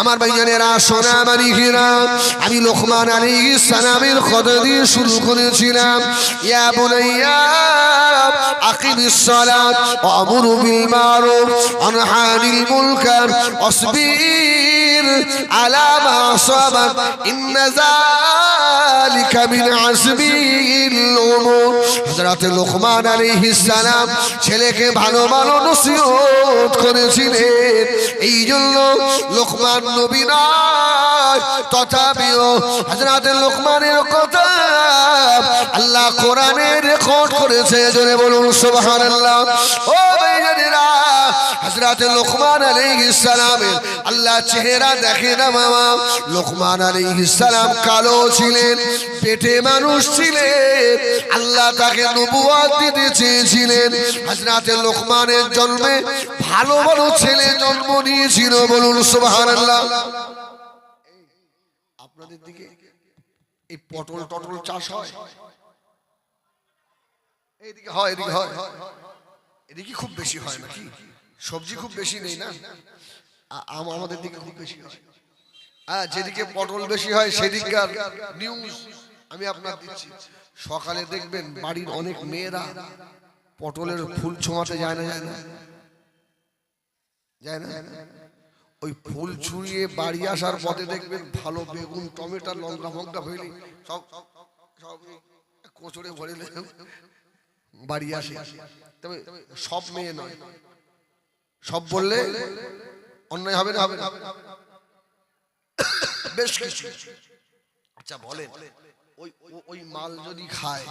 আমার ভাইজানেরা সোনা কিনা আমি লোকমান আলী সালামের কথা দিয়ে শুরু করেছিলাম। ইয়া বুনাইয়া, আকিমিস সালাত ওয়ামুর বিল মারুফ ওয়ানহা আনিল মুনকার, ওয়াসবির আলা মা সাবাক ইন্না এই জন্য লোকমান নবী তথাপিও হযরত লোকমানের কথা আল্লাহ কোরআনে রেকর্ড করেছে। জোরে বলুন, সুবহানাল্লাহ। ও হযরত লোকমান আলাইহিস সালামের আল্লাহ চেহারা দেখে না মামা। লোকমান আলাইহিস সালাম কালো ছিলেন, পেটে মানুষ ছিলেন, আল্লাহ তাকে নবুয়াত দিতে চেয়েছিলেন। হযরত লোকমানের জন্মে ভালো ভালো ছেলে জন্ম নিয়েছিল বলুন সুবহানাল্লাহ। আপনাদের দিকে এই পটল টটল চাষ হয়? এইদিকে হয় এদিকে হয়। এদিকে খুব বেশি হয় নাকি? সবজি খুব বেশি নেই না? আম আমাদের দিকে খুব বেশি হয়। হ্যাঁ যেদিকে পটল বেশি হয় সেদিককার নিউজ আমি আপনার দিচ্ছি। সকালে দেখবেন বাড়ির অনেক মেয়েরা পটলের ফুল ছোঁয়াতে যায় না যায় না? যায় না? ওই ফুল ছুঁড়িয়ে বাড়ি আসার পথে দেখবেন ভালো বেগুন টমেটো লঙ্কা ফঙ্কা ফেলি সব সব কোচড়ে ভরে বাড়ি আসে। তবে সব মেয়ে নয়। সব বললে অন্যায় হবে না? হবে না বেশ কিছু। আচ্ছা বলেন ওই ওই মাল যদি খায়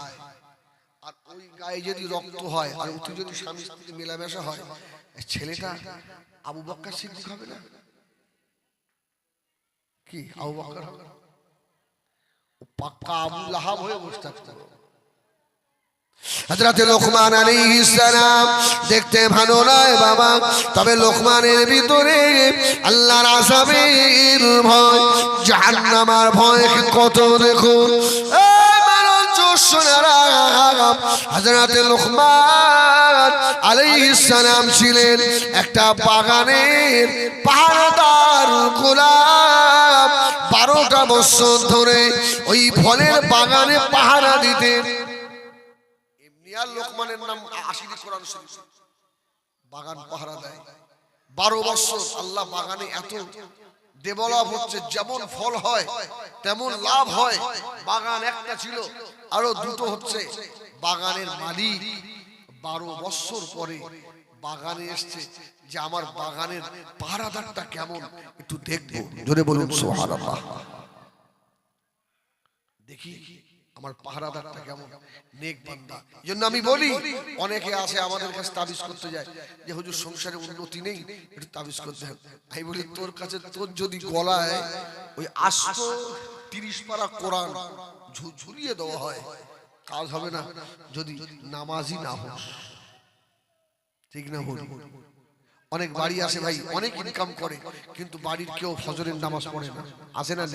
আর ওই গায়ে যদি রক্ত হয় আর উঠে যদি স্বামী স্ত্রী মেলামেশা হয় ছেলেটা আবু বক্কর সিদ্দিক হবে না? কি আবু বক্কর হবে পাক্কা আবু লাহাব হয়ে বসে থাকতে হবে। হযরত লোকমান আলাইহিস সালাম দেখতে ভালো নয় বাবা। তবে লোকমানের ভিতরে আল্লাহর আযাবের ভয় জাহান্নামের ভয় কত দেখুন। ছিলেন একটা বাগানের পাহাড়দার গোলাপ বারোটা বছর ধরে ওই ফলের বাগানে পাহারা দিতেন। আর লোকমানের নাম কোরআন শরীফ। বাগান পাহারা দেয়। বারো বছর আল্লাহ বাগানে এত হচ্ছে, যেমন ফল হয়, তেমন লাভ হয়। বাগান একটা ছিল, আরও দুটো হচ্ছে। বাগানের মালিক বারো বছর পরে বাগানে এসছে যে আমার বাগানের পাহারাদারটা কেমন, একটু দেখব। জোরে বলুন, সুবহানাল্লাহ। দেখি। আমার পাহারাদারটা কেমন? নেক বান্দা। এই জন্য আমি বলি অনেকে আসে আমাদের কাছে তাবিজ করতে যায়। যে হুজুর সংসারে উন্নতি নেই একটু তাবিজ করতে হবে আমি বলি তোর কাছে তোর যদি গলায় ওই আস্ত তিরিশ পারা কোরআন ঝুলিয়ে দেওয়া হয় কাজ হবে না। যদি নামাজি না হোক ঠিক না বলি অনেক বাড়ি আসে ভাই অনেক ইনকাম করে কিন্তু বাড়ির কেউ ফজরের নামাজ পড়ে না। আসে না।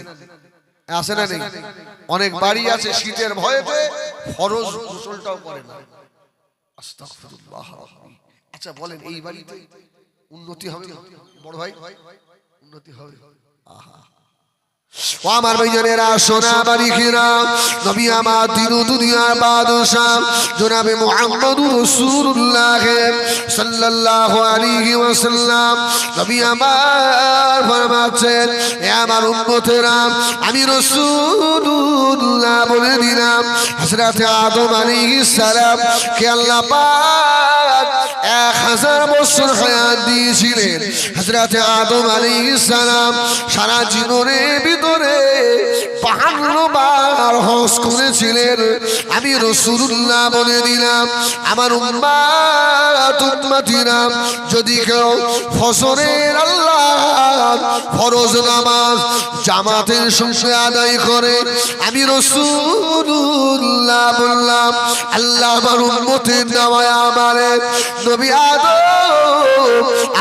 আসে না নেই অনেক বাড়ি আছে শীতের ভয়েতে ফরজ গোসলটাও করে না। আস্তাগফিরুল্লাহ। আচ্ছা বলেন এই বাড়িতে উন্নতি হবে বড় ভাই? উন্নতি হবে। আহা। ও আমার ভাইজানেরা, সোনা বাড়িখিরা নবী আমার দিন দুনিয়ার বাদশাহ, জনাবে মুহাম্মদুর রাসূলুল্লাহ সাল্লাল্লাহু আলাইহি ওয়াসাল্লাম। নবী আমার ফরমাচ্ছেন হে আমার উম্মতেরা, আমি রাসূলুল্লাহ বলে দিলাম, হযরত আদম আলাইহিস সালাম, কে আল্লাহ পাক এক হাজার বছর হায়াত দিয়েছিলেন। হাজরাতে আদম আলী ইসলাম সারা জীবনের ভিতরে বাহান্ন বার হস করেছিলেন। আমি রসুল্লাহ বলে দিলাম, আমার উম্মাত উম্মাতিরা, যদি কেউ ফসরের আল্লাহ ফরজ নামাজ জামাতের সঙ্গে আদায় করে, আমি রসুল্লাহ বললাম, আল্লাহ আমার উম্মতের নামায় আমারে নবী আদম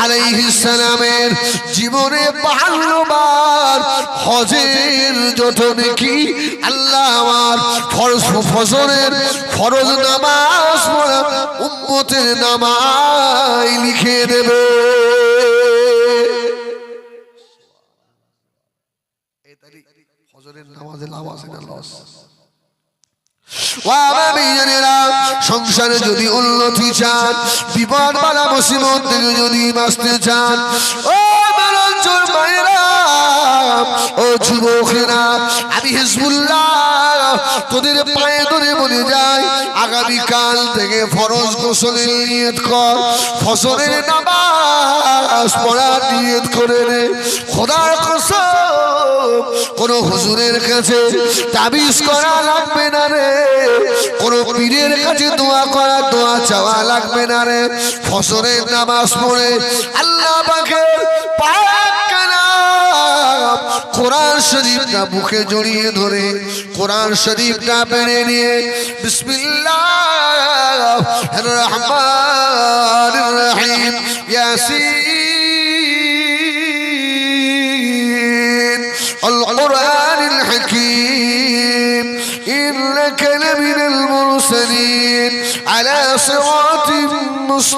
আলাইহিস সালামের জীবনে বাহান্ন বার হজের যত নাকি আল্লাহ আমার ফরজ ফজরের ফরজ নামাজ পড়া উম্মতের নামাই লিখে দেবে। ফজরের নামাজে লাভ আছে না লস। সংসারে যদি উন্নতি চান, বিপদ বালা মুসিবত থেকে যদি বাঁচতে চান, ও ও যুবকেরা, আমি হিজবুল্লাহ তোদের পায়ে ধরে বলে যাই আগামী কাল থেকে ফরজ গোসলের নিয়ত কর, ফসলের নামাজ পড়ার নিয়ত করে নে। খোদার কোন হুজুরের কাছে তাবিজ করা লাগবে না রে। কোন পীরের কাছে দোয়া করা, দোয়া চাওয়া লাগবে না রে। ফসলের নামাজ পড়ে আল্লাহ কালাম। কোরআন শরীফটা বুকে জড়িয়ে ধরে, কোরআন শরীফটা পেড়ে নিয়ে বিসমিল্লাহ রহমান রহিম। ইয়াসিন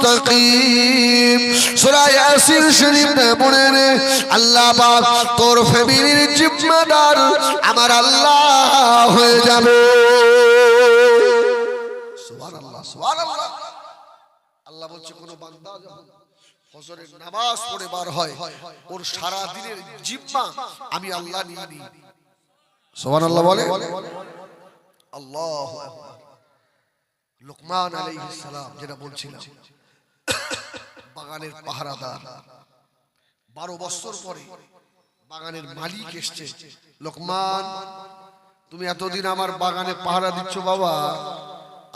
মুস্তাকিম। সূরা ইয়াসিন শরীফ পড়ে রে আল্লাহ পাক তোর ফ্যামিলির জিম্মাদার আমার আল্লাহ হয়ে যাবে। সুবহানাল্লাহ সুবহানাল্লাহ। আল্লাহ বলছে, কোন বান্দা যখন ফজরের নামাজ পড়ে বার হয়, ওর সারা দিনের জিম্মা আমি আল্লাহ নিয়ে নিই। সুবহানাল্লাহ বলে? আল্লাহু লোকমান আলাইহিস সালাম যেটা বলছিলাম। বাগানের পাহারাদার। বারো বছর পরে বাগানের মালিক এসছে। লোকমান, তুমি এতদিন আমার বাগানে পাহারা দিচ্ছ বাবা।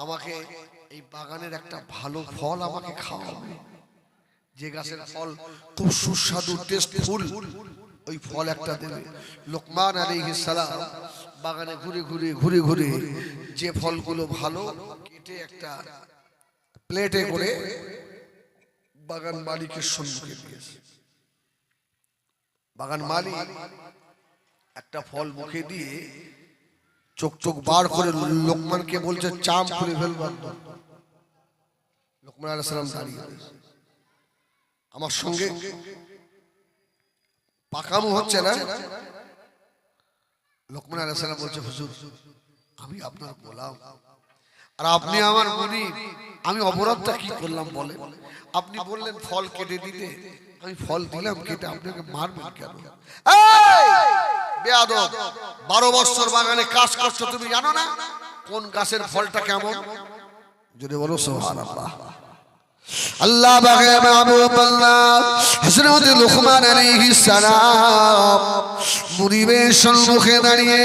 আমাকে এই বাগানের একটা ভালো ফল আমাকে খাওয়াবে। যে গাছের ফল খুব সুস্বাদু টেস্ট ফুল ওই ফল একটা দেবে। লোকমান আলাইহিস সালাম বাগানে ঘুরে ঘুরে ঘুরে ঘুরে যে ফলগুলো ভালো, কেটে একটা প্লেটে করে বাগান মালিকের সম্মুখে দিয়েছে। বাগান মালিক একটা ফল মুখে দিয়ে চোখ চোখ বার করে লোকমানকে বলছে চাম খুলে ফেলবার লোকমান দাঁড়িয়ে আমার সঙ্গে পাকামো হচ্ছে না? লোকমান আলাইহিস সালাম বলছে, হুজুর, আমি আপনার গোলাম। আর আপনি আমার মনি আমি অপরাধটা কি করলাম বলে আপনি বললেন ফল কেটে দিতে। আমি ফল দিলাম, কেটে আপনাকে মারবেন কেন? বারো বছর বাগানে কাজ করছ তুমি জানো না? কোন গাছের ফলটা কেমন? যদি বলো আল্লাহ বাগে মাহবুব আল্লাহ, হযরত লুকমান আলাইহিস সালাম মুনিবের সম্মুখে দাঁড়িয়ে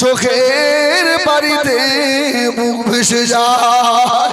চোখের পানিতে মুখ ভেসে যায়।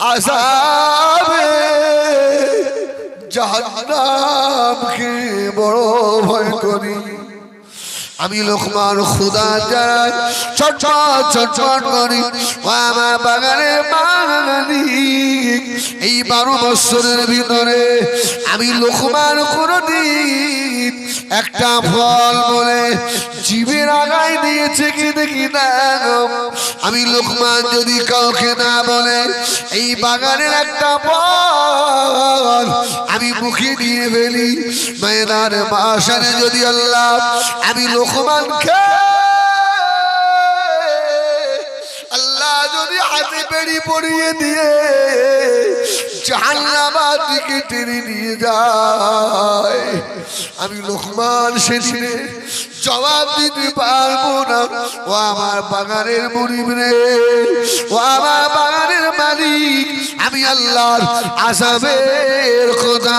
আসাবে জাহান্নামকে বড় ভয় করি? আমি লোকমান খুদা যাই চটপট চটপট করি আমার বাগানি এই বারো বছরের ভিতরে আমি লোকমান কোনদিন একটা ফল বলে জীবের আগায় দিয়েছে কি দেখি না আমি লোকমান যদি কাউকে না বলে, এই বাগানের একটা ফল আমি মুখে দিয়ে ফেলি। মেয়েদার বাসারে যদি আল্লাহ আমি লোকমানকে আল্লাহ যদি হাতে পেড়ি পড়িয়ে দিয়ে জাহান্নামার দিকে টেনে নিয়ে যায়, আমি লোকমান সেদিনে জবাব দিতে পারব না। ও আমার বাগানের মরিব রে। ও আমার বাগানের মালিক। আমি আল্লাহর আসামের কথা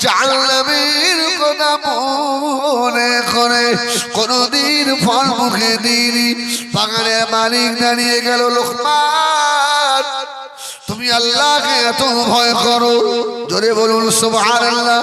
জানলামের কথা মনে করে। কোনদিন ফল মুখে দিইনি। বাগানের মালিক দাঁড়িয়ে গেল লোকমান। তুমি আল্লাহকে এত ভয় করো। জোরে বলুন, সুবহানাল্লাহ।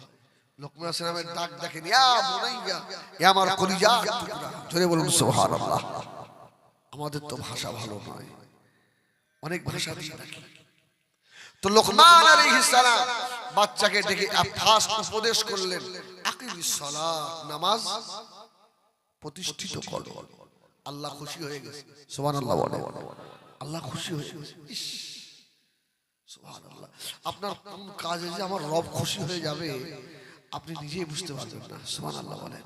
বলুন আমাদের তো ভাষা ভালো নয়। অনেক ভাষা তো লোকমান বাচ্চাকে ডেকে উপদেশ করলেন নামাজ প্রতিষ্ঠিত করো। আল্লাহ খুশি হয়ে গেছে। আল্লাহ খুশি হয়ে গেছে। আপনার কাজে যে আমার রব খুশি হয়ে যাবে? আপনি নিজেই বুঝতে পারবেন না সুবহানাল্লাহ বলেন।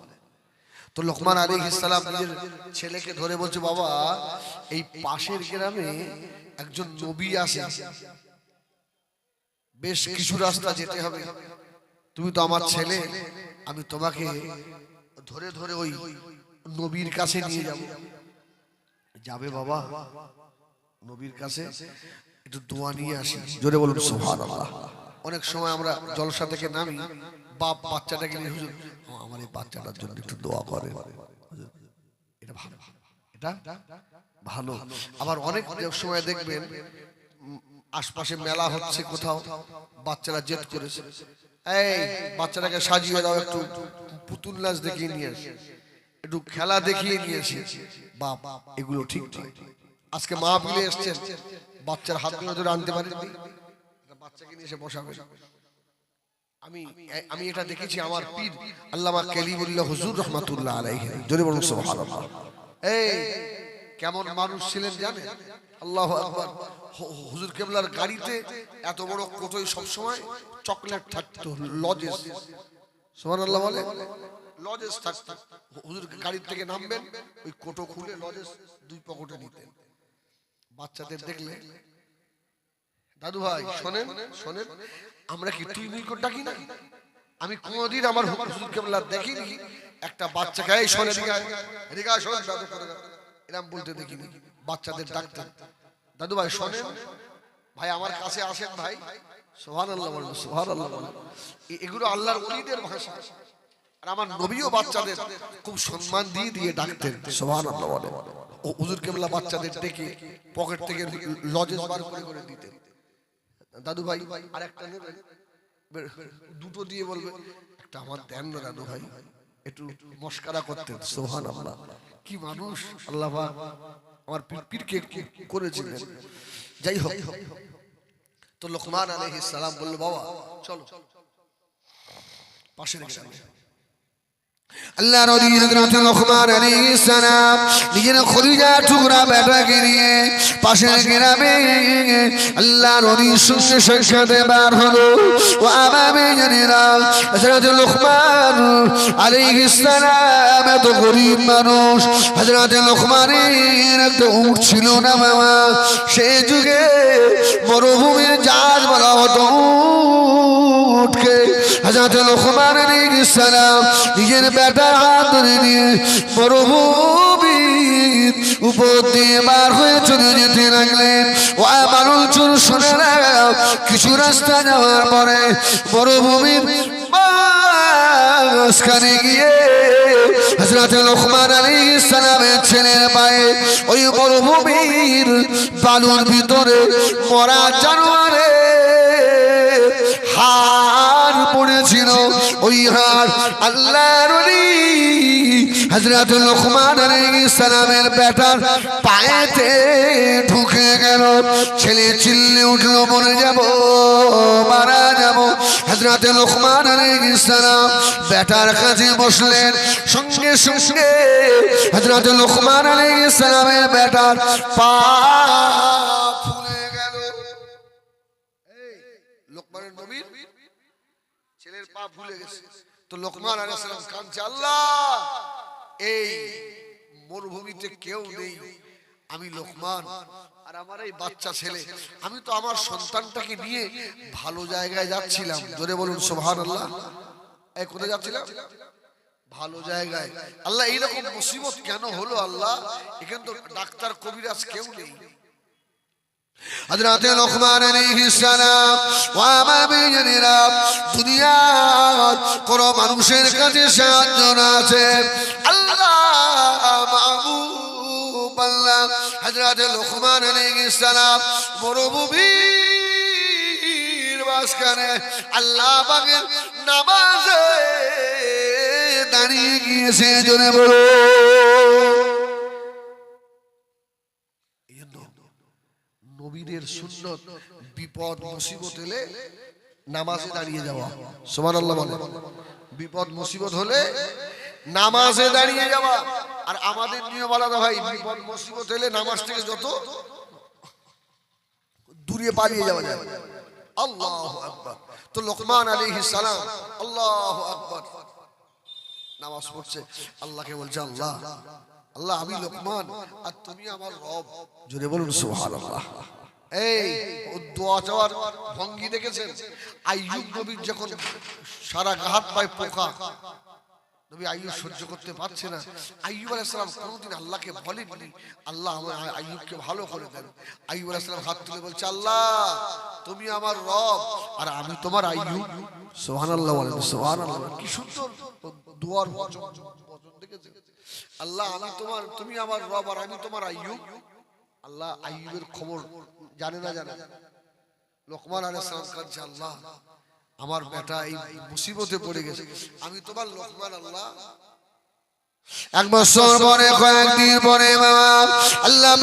তো লোকমান আলী ইসলাম নিজের ছেলেকে ধরে বলছে বাবা এই পাশের গ্রামে একজন নবী আছে। বেশ কিছু রাস্তা যেতে হবে। তুমি তো আমার ছেলে আমি তোমাকে ধরে ধরে ওই নবীর কাছে নিয়ে যাব। যাবে বাবা নবীর কাছে। একটু দোয়া নিয়ে আসি। জোরে বলুন অনেক সময় আমরা জলসা থেকে নামি বাপ বাচ্চাটাকে নিয়ে, হুজুর, আমার এই বাচ্চাটার জন্য একটু দোয়া করে এটা ভালো। এটা ভালো। আবার অনেক সময় দেখবেন, আশপাশে মেলা হচ্ছে কোথাও, বাচ্চারা জেদ করেছে। এই, বাচ্চাটাকে সাজিয়ে দাও একটু, পুতুল নাচ দেখিয়ে নিয়ে আসি। একটু খেলা দেখিয়ে নিয়ে আসি। বাপ, এগুলো ঠিক নয়। আজকে মা বিলে এসছেন। বাচ্চার হাত ধরে আনতে পারেননি। বাচ্চাকে নিয়ে এসে বসাবে আমি আমি এটা দেখেছি আমার পীর আল্লামা কালিমুল্লাহ হুজুর রহমাতুল্লাহ আলাইহি। জোরে বলুন সুবহানাল্লাহ। এই কেমন মানুষ ছিলেন জানেন? আল্লাহু আকবার। হুজুর কেবলার গাড়িতে এত বড় কোটোই সব সময় চকলেট থাকতো লজেস। সুবহানাল্লাহ বলে? লজেস থাকতো। হুজুর গাড়ি থেকে নামবেন ওই কোটো খুলে লজেস দুই পকেটে নিতেন। বাচ্চাদের দেখলে দাদু ভাই শোনেন শোনেন আমরা কি তুই মুই করে ডাকি না আমি কোনোদিন আমার হুজুর কেবলা দেখিনি। একটা বাচ্চাকে এই শোনে রিগা রিগা শোন দাদু করে। এরম বলতে দেখিনি। বাচ্চাদের ডাক্তার দাদু ভাই শোনেন। ভাই আমার কাছে আসেন ভাই। সোহান আল্লাহ বলেন সোহান আল্লাহ বলেন এগুলো আল্লাহর অলিদের ভাষা। আর আমার নবীও বাচ্চাদের খুব সম্মান দিয়ে দিয়ে ডাকতেন। সোহান আল্লাহ বলে ও হুজুর কেবলা বাচ্চাদের ডেকে পকেট থেকে লজেস বার করে করে দিতেন। দাদু ভাই আর একটা দুটো দিয়ে বলবে, একটা আমার দেন না দাদু ভাই একটু মস্কারা করতেন। সোহান আল্লাহ কি মানুষ, আল্লাহ আমার পীরকে করেছিলেন যাই হোক, তো লোকমান আলহিস সালাম বলল, বাবা, চলো। পাশে আল্লাহ নবী হযরত লোকমান আলাইহিস সালাম নিজের খদিজা টুকরা বেটাকে নিয়ে পাশের গ্রামে আল্লাহ নবীর সঙ্গে সাক্ষাতে বার হলো। ও আমামে জানিরা, হযরত লোকমান আলাইহিস সালাম এত গরিব মানুষ, হযরত লোকমানের একটা উট ছিল না বাবা। সেই যুগে মরুভূমির জাহাজ বলা হতো উঠকে। হযরত লোকমান সালাম নিজের বেটার হাত ধরে উপর দিয়ে বার চলে যেতে লাগলেন। ও আমার চুর শুনে কিছু রাস্তা যাওয়ার পরে মরুভূমির গিয়ে হযরত লোকমান আলাইহিস সালামের ছেলের পায়ে ওই মরুভূমির বালুর ভিতরে মরা জানোয়ারে হার পড়েছিল ওই হার আল্লাহর ওলি হযরত লোকমান আলাইহিস সালামের বেটার পায়েতে ঢুকে গেল। ছেলে চিল্লে উঠল, মরে যাব, মারা যাব। হযরত লোকমান আলাইহিস সালাম বেটার কাছে বসলেন। সঙ্গে সঙ্গে হযরত লোকমান আলাইহিস সালামের বেটার পা ফুলে গেল লোকমানের নবীর ছেলের ভুলে গেছে। তো লোকমান আলাইহিস সালাম কাঁদছে আল্লাহ! এই মরুভূমিতে কেউ নেই। আমি লোকমান। আর আমার এই বাচ্চা ছেলে। আমি তো আমার সন্তানটাকে নিয়ে ভালো জায়গায় যাচ্ছিলাম। জোরে বলুন সুবহানাল্লাহ। এই কোথায় যাচ্ছিলাম? ভালো জায়গায়। আল্লাহ এইরকম মুসিবত কেন হলো আল্লাহ? এখানে তো ডাক্তার কবিরাজ কেউ নেই। হযরত লোকমান আলাইহিস সালাম ও আমার বেজনেরা দুনিয়া কোন মানুষের কাছে সাহায্য না আছে। আল্লাহ মাহবুব আল্লাহ হযরত লোকমান আলাইহিস সালাম মাঝখানে আল্লাহ পাকের নামাজে দাঁড়িয়ে গিয়েছে জনে বলো নবীদের সুন্নত, বিপদ, মুসিবত এলে নামাজে দাঁড়িয়ে যাওয়া। সোমান আল্লাহ বলে। বিপদ, মুসিবত হলে নামাজে দাঁড়িয়ে যাওয়া। আর আমাদের নিয়ম আলাদা ভাই, বিপদ, মুসিবত এলে নামাজ থেকে যত দূরে পালিয়ে যাওয়া যায়। আল্লাহ আকবার। তো লোকমান আলী সালাম, আল্লাহ আকবার। নামাজ পড়ছে। আল্লাহকে বলছে, আল্লাহ আল্লাহ আমি লোকমান। আর তুমি আমার রব। জোরে বলুন সুবহানাল্লাহ। এই দোয়া চাওয়ার ভঙ্গি দেখেছেন? আইয়ুব নবীর যখন সারা গাহাত পায় পোকা নবী আইয়ুব সহ্য করতে পারছে না। আইয়ুব আলাইহিস সালাম কোনোদিন আল্লাহকে বলেননি। আল্লাহ আমার আইয়ুবকে ভালো করে দেন। আইয়ুব আলাইহিস সালাম হাত তুলে বলছে আল্লাহ তুমি আমার রব। আর আমি তোমার আইয়ুব। সুবহানাল্লাহ বলেন সুবহানাল্লাহ। কি সুন্দর। দুয়ার বচন দেখেছেন? আল্লাহ, আমি তোমার, তুমি আমার রব আর আমি তোমার আইয়ুব। আল্লাহ, আইয়ুবের খবর জানে না জানে। লোকমান আরে কাঁদছে, আল্লাহ, আমার বেটা এই মুসিবতে পড়ে গেছে। আমি তোমার লোকমান, আল্লাহ এক বছর পরে, কয়েকদিন পরে আল্লাহ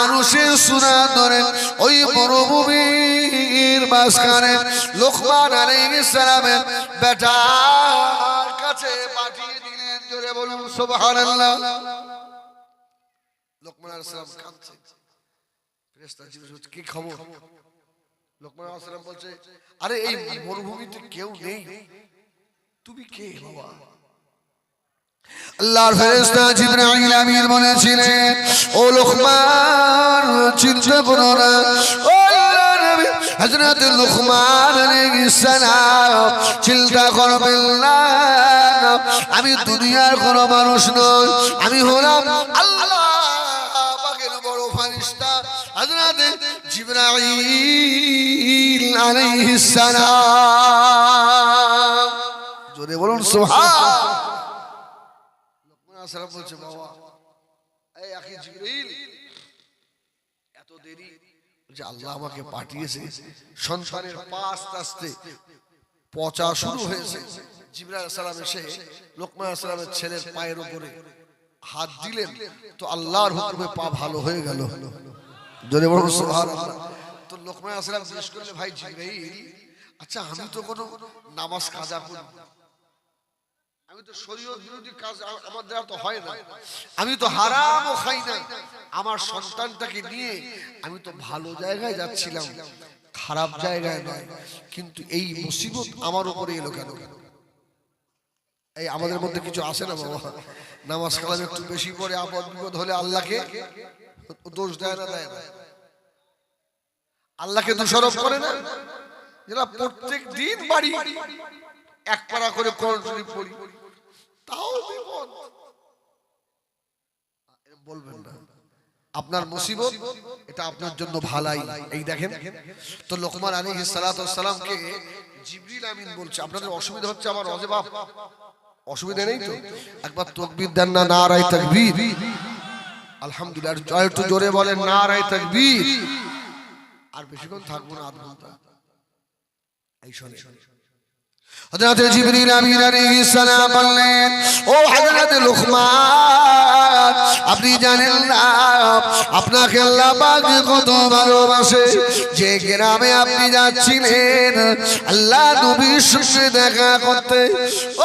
মানুষের ওই মাঝখানে লোকমান আলাইহিস সালামের বেটার কাছে পাঠিয়ে দিলেন। জোরে বলুন লোকমান কি খবর? লোকমান বলছে, আরে এই মরুভূমিতে কেউ নেই। তুমি কে বাবা? চিন্তা আমি দুনিয়ার কোনো মানুষ নই। আমি হলাম আল্লাহ বড় ফেরেশতা, হযরত জিবরাইল আলাইহিস সালাম জোরে বলুন সুবহান লোকমান আসসালাম বলছে, বাবা। এই আখি জিবরাইল এত দেরি বলছে আল্লাহ আমাকে পাঠিয়েছে, সন্তানের পা আস্তে পচা শুরু হয়েছে। জিবরাইল সালাম এসে লোকমান সালামের ছেলের পায়ের উপরে হাত দিলেন, তো আল্লাহর হুকুমে পা ভালো হয়ে গেল। জোরে বলুন, সুবহানাল্লাহ। লোকমান সালাম জিজ্ঞেস করলে ভাই জিবরাইল আচ্ছা আমি তো কোনো নামাজ কাজা করি আমি তো শরীয়ত বিরোধী কাজ, আমার দ্বারা তো হয় না। আমি তো হারামও খাই না। আমার সন্তানটাকে নিয়ে আমি তো ভালো জায়গায় যাচ্ছিলাম, খারাপ জায়গায় নয়। কিন্তু এই মুসিবত আমার উপরে এলো কেন? এই আমাদের মধ্যে কিছু আসে না, বাবা? নামাজ কালাম একটু বেশি পরে আপদ বিপদ হলে আল্লাহকে দোষ দেয় না দেয় না। আল্লাহকে দোষারোপ করে না? যারা প্রত্যেক দিন বাড়ি এক পারা করে কোরআন শরীফ পড়ি, তাও বিপদ। বলবেন না। আপনার মুসিবত, এটা আপনার জন্য ভালাই। এই দেখেন, তো লোকমান আলাইহিস সালাতু সালামকে জিবরিল আমিন বলছে। আপনাদের অসুবিধা হচ্ছে আমার অজবাব অসুবিধা নেই তো? একবার তাকবীর দেন না, নারায়ে তাকবীর। আলহামদুলিল্লাহ জয় একটু জোরে বলেন, নারায়ে তাকবীর। আর বেশিক্ষণ থাকব না আধ ঘণ্টা এই শোনে। হযরত জিবরিল আমিন আলাইহিস সালাম বললেন ও হযরত লুকমান আপনি জানেন না আপনাকে আল্লাহ পাক কত ভালোবাসে। যে গ্রামে আপনি যাচ্ছিলেন আল্লাহ নবীর সঙ্গে দেখা করতে।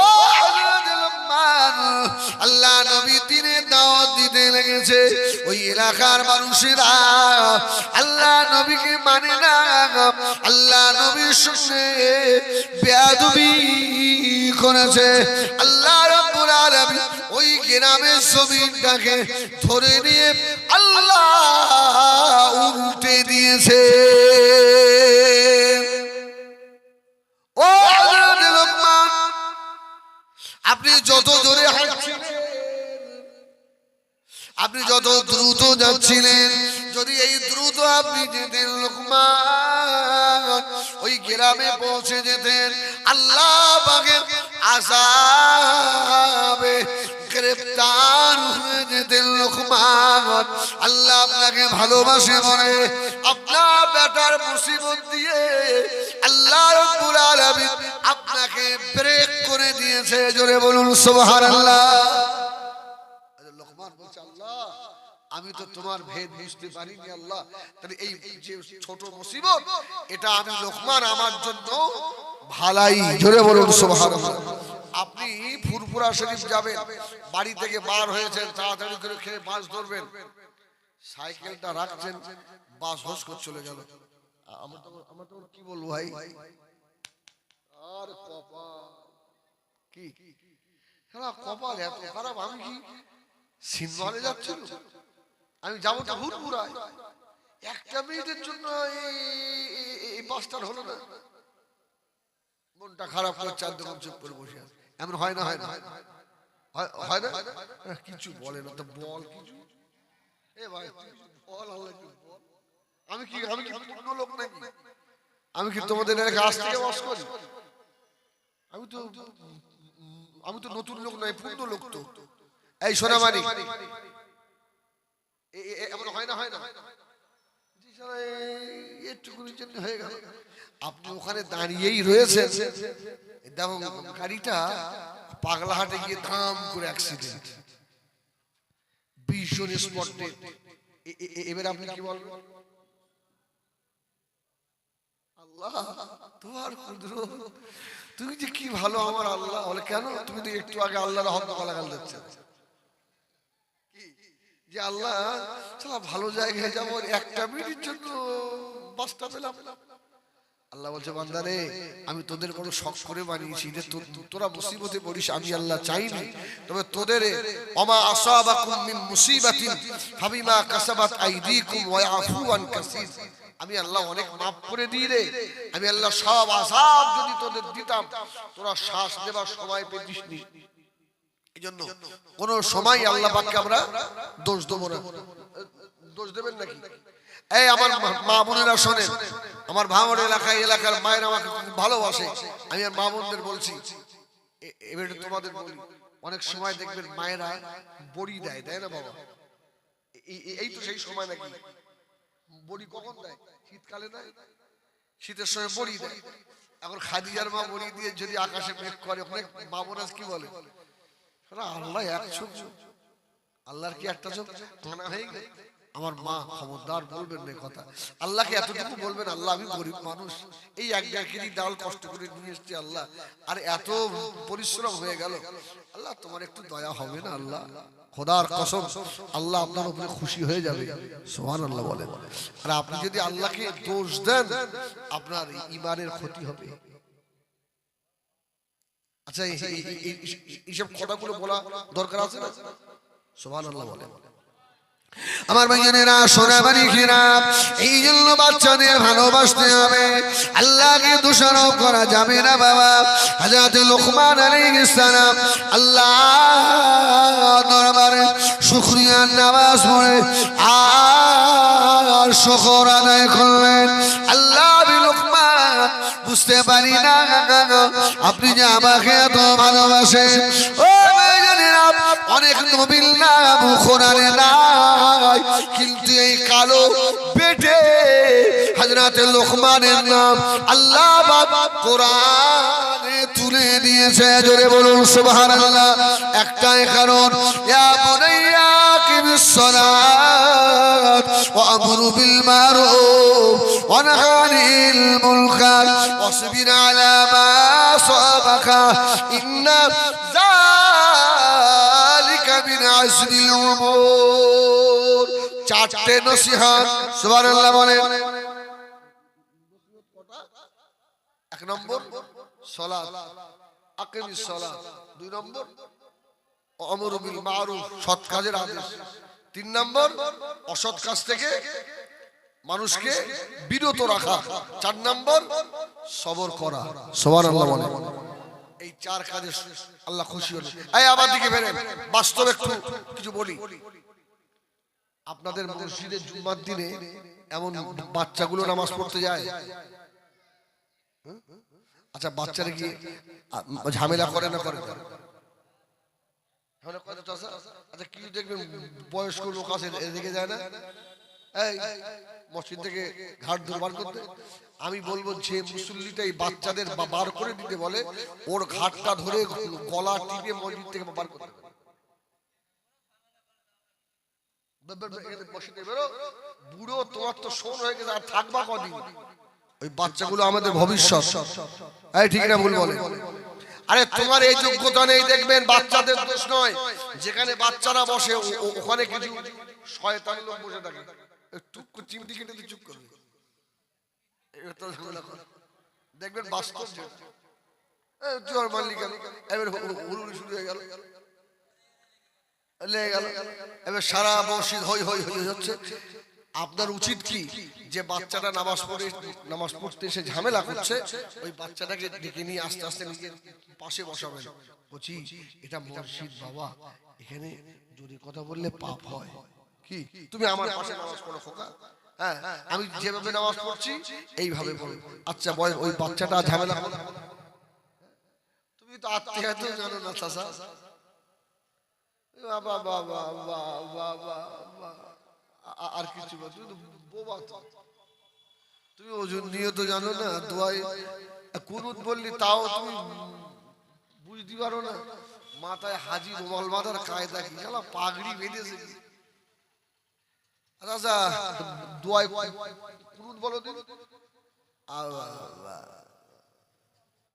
ও লেগেছে ওই এলাকার মানুষেরা আল্লাহ নবীকে মানে না। আল্লাহ নবীর শুনে বেয়াদবি করেছে। আল্লাহ ওই গ্রামের ছবিটাকে ধরে নিয়ে আল্লাহ উল্টে দিয়েছে। আপনি যত জোরে হাঁটছেন বলছিলেন যদি এই দ্রুত আপনি যেতেন লোকমান, ওই গ্রামে পৌঁছে যেতেন, আল্লাহ আসাবে গ্রেপ্তার হয়ে যেতেন লোকমান। আল্লাহ আপনাকে ভালোবাসে বলে, আপনার বেটার মুসিবত দিয়ে আল্লাহ আপনাকে ব্রেক করে দিয়েছে। জোরে বলুন, সুবহানাল্লাহ। আমি তো তোমার ভেদ বুঝতে পারিনি আল্লাহ। তাহলে এই যে ছোট মুসিবত এটা আমি লোকমান আমার জন্য ভালাই। জোরে বলুন সুবহানাল্লাহ। আপনি ফুরফুরা শরীফ যাবেন বাড়ি থেকে বার হয়েছেন তাড়াতাড়ি করে খেয়ে বাস ধরবেন। সাইকেলটা রাখছেন বাস হোস করে চলে গেল। আমার তো আমার তো কি বলব ভাই? আর কপাল। কি? হ্যাঁ কপাল এত খারাপ আমি কি সিনমালে যাচ্ছিল? আমি যাব তো হুটপুরায় একটা মিনিটের জন্য এই- বাসটার হলো না। মনটা খারাপ করে চার দোকান চুপ করে বসে আছে। এমন হয় না হয় না। হয়- না? কিছু বলে না তো বল কিছু। এ ভাই, বল আল্লাহ। আমি কি আমি কি অন্য লোক নাকি? আমি কি তোমাদের আজ থেকে বাস করি? আমি তো আমি তো নতুন লোক নয়, পূর্ণ লোক তো। এই সোনামানি এমন হয় না হয় না। হয়ে আপনি ওখানে দাঁড়িয়েই রয়েছেন। দেখো, গাড়িটা পাগলাহাটে গিয়ে ধাম করে অ্যাক্সিডেন্ট জন স্পট এবার আপনি কি বলবেন? আল্লাহ তুমি যে কি ভালো আমার আল্লাহ কেন? তুমি তো একটু আগে আল্লাহর হক গালাগাল দিচ্ছ। যে আল্লাহ, চালা ভালো জায়গায় যাব, একটা মিনিটের জন্য বাসটা পেলাম। আল্লাহ বলছে, বান্দারে, আমি তোদের কোনো শখ করে বানিয়েছি, যে তোরা মুসিবতে পড়িস, আমি আল্লাহ চাইনি। তবে তোদের অমা আসাবাকুম মিন মুসিবাতিন, ফাবিমা কাসাবাত আইদিকুম ওয়া আন কাসীর। আমি আল্লাহ অনেক মাফ করে দিই রে। আমি আল্লাহ সব আসাব যদি তোদের দিতাম। তোরা শ্বাস দেবার সময় পেতিস নি। এই জন্য কোন সময় আল্লাহ পাককে আমরা দোষ দেবো না। দোষ দেবেন নাকি? এই আমার মা- বোনেরা শোনেন আমার ভাঙড় এলাকায় এলাকার মায়ের আমাকে ভালোবাসে। আমি আর মা বোনদের বলছি এবার তোমাদের বলি। অনেক সময় দেখবেন মায়েরা বড়ি দেয় দেয় না বাবা? এই- তো সেই সময় নাকি। বড়ি কখন দেয়? শীতকালে দেয় শীতের সময় বড়ি দেয়। এখন খাদিজার মা বড়ি দিয়ে যদি আকাশে মেঘ করে অনেক মা বোনাস কি বলে? আল্লাহ এক চোখ। আল্লাহর কি একটা চোখ? কানা হয়ে গেল আমার মা খবরদার বলবেন না কথা। আল্লাহকে এতটুকু বলবেন আল্লাহ আমি গরিব মানুষ। এই এক দেড় কেজি ডাল কষ্ট করে নিয়ে এসছি আল্লাহ। আর এত পরিশ্রম হয়ে গেল। আল্লাহ তোমার একটু দয়া হবে না আল্লাহ? খোদার কসম আল্লাহ আপনার উপরে খুশি হয়ে যাবে। সোহান আল্লাহ বলেন। আর আপনি যদি আল্লাহকে দোষ দেন আপনার ইমানের ক্ষতি হবে। আচ্ছা এই- এই- এই- এই- এই- এইসব কথাগুলো বলা দরকার আছে না? আল্লাহ হাজার লোকমান আল্লাহ দরবারে নামাজ পড়ে আল্লাহ বুঝতে পারি না, আপনি যে আমাকে এত ভালোবাসেন। ও অনেক নবীন না কোরআনে নাই, কিন্তু এই কালো বেটে হাজরাতে লোকমানের নাম। আল্লাহ বাবা কোরআনে তুলে দিয়েছে, জোরে বলুন সুবহানাল্লাহ। একটাই কারণ মারুফ, ওয়া নাহি আনিল মুনকার, ওয়াসবির আলা মা সাবাকা, ইন্না যালিকা মিন আজমিল উমুর। চারটে নসিহত, সুবহানাল্লাহ বলেন এক নম্বর, সলাত আকিমিস সালাত, দুই নম্বর, অমর বিল মারুফ, সৎ কাজের আদেশ তিন নম্বর, অসৎ কাজ থেকে মানুষকে বিরত রাখা। চার নম্বর, সবর করা। সবার আল্লাহ বলে। এই চার কাজে আল্লাহ খুশি হলেন। এই আমার দিকে ফেরেন। বাস্তব একটু কিছু বলি। আপনাদের মসজিদে জুম্মার দিনে এমন বাচ্চাগুলো নামাজ পড়তে যায়? আচ্ছা বাচ্চারা কি ঝামেলা করে না করে আচ্ছা আচ্ছা, কি দেখবেন বয়স্ক লোক আছে এদিকে যায় না? এই মসজিদ থেকে ঘাট দুর্বার করতে? আমি বলব যে মুসল্লিটাই বাচ্চাদের বার করে দিতে বলে ওর ঘাটটা ধরে গলা টিপে মসজিদ থেকে বার করতে। বুড়ো তোমার তো শোন হয়ে গেছে আর থাকবা কদিন? ওই বাচ্চাগুলো আমাদের ভবিষ্যৎ। এই ঠিক না ভুল বলে। আরে তোমার এই যোগ্যতা নেই, দেখবেন বাচ্চাদের দোষ নয়। যেখানে বাচ্চারা বসে ওখানে কিছু লোক বসে থাকে। একটু চিমটি চুপ করবে। দেখবেন বাস্তব মারলি কেন? শুরু হয়ে গেল। লেগে গেল। এবার সারা মসজিদ হই হই হই, হচ্ছে। আপনার উচিত কি যে বাচ্চাটা নামাজ পড়ে, নামাজ পড়তে এসে ঝামেলা করছে, ওই বাচ্চাটাকে ডেকে নিয়ে আস্তে আস্তে পাশে বসাবেন। বলছি এটা মসজিদ বাবা, এখানে জোরে কথা বললে পাপ হয়। কি? তুমি আমার পাশে নামাজ পড়ো খোকা। হ্যাঁ আমি যেভাবে নামাজ পড়ছি, এইভাবে পড়ো আচ্ছা বয় ওই বাচ্চাটা ঝামেলা তুমি তো আত্মীয় জানো না বাবা বাবা বাবা বাবা। আর কিছু তুমি ওজন নিয়ে তো জানো না দোয়াই কুনুত বললি, তাও তুমি বুঝতে পারো না, মাথায় হাজি রুমাল বাঁধার কায়দা কি? গেল পাগড়ি বেঁধেছে। আচ্ছা দোয়াই কুনুত বলো দিন আল্লাহ।